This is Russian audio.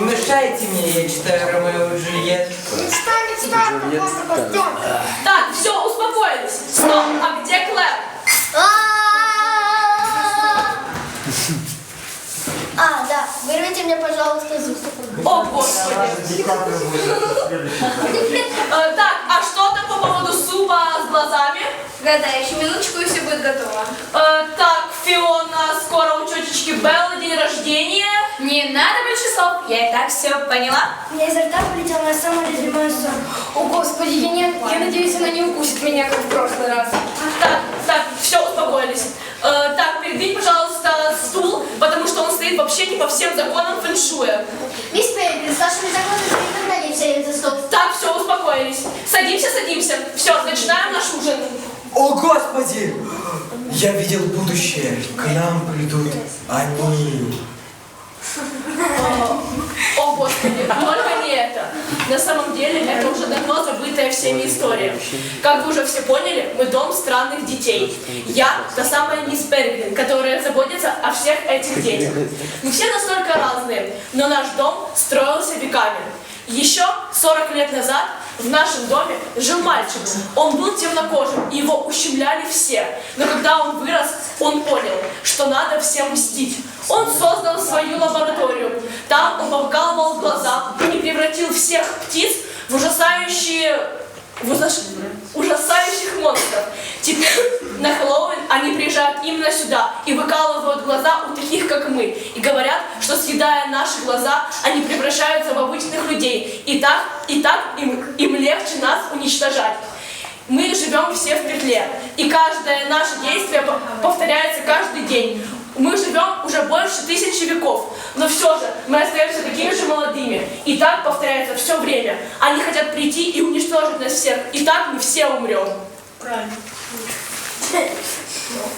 Дайте мне, я читаю Ромео и Джульетту. Мечта, мечта, какой-то костюм. Так, все, успокоились. Стоп, а где Клэр? А, да, вырвите мне, пожалуйста, уст. О, господи. Э, Так, а что там по поводу супа с глазами? Гадай, еще минуточку и все будет готово. Э, Так, Фиона, скоро у тетечки Беллы рождения. Не надо больше слов, я и так все поняла. У меня изо рта вылетела моя самая любимая ссора. О, Господи, я, не, я надеюсь, она не укусит меня, как в прошлый раз. Так, так, все, успокоились. Э, Так, передвинь, пожалуйста, стул, потому что он стоит вообще не по всем законам фэншуя. Мисс Пейгрин, с вашими законами никогда не сядет за стол. Так, все, успокоились. Садимся, садимся. Все, начинаем наш ужин. О, Господи! Я видел будущее. К нам придут они. О, Господи, только не это. На самом деле, это уже давно забытая всеми история. Как вы уже все поняли, мы дом странных детей. Я та самая мисс Пергрин, которая заботится о всех этих детях. Мы все настолько разные, но наш дом строился веками. Еще 40 лет назад в нашем доме жил мальчик. Он был темнокожим, и его ущемляли все. Но когда он вырос, он понял, что надо всем мстить. Он создал свою лабораторию. Повкалывал глаза и превратил всех птиц в ужасающие в ужас- ужасающих монстров. Теперь на Хэллоуин они приезжают именно сюда и выкалывают глаза у таких, как мы. И говорят, что съедая наши глаза, они превращаются в обычных людей. И так, и так им, им легче нас уничтожать. Мы живем все в петле, и каждое наше действие по- повторяется каждый день. Мы живем уже больше тысячи веков, но все же мы остаемся такими же молодыми. И так повторяется все время. Они хотят прийти и уничтожить нас всех, и так мы все умрем. Правильно.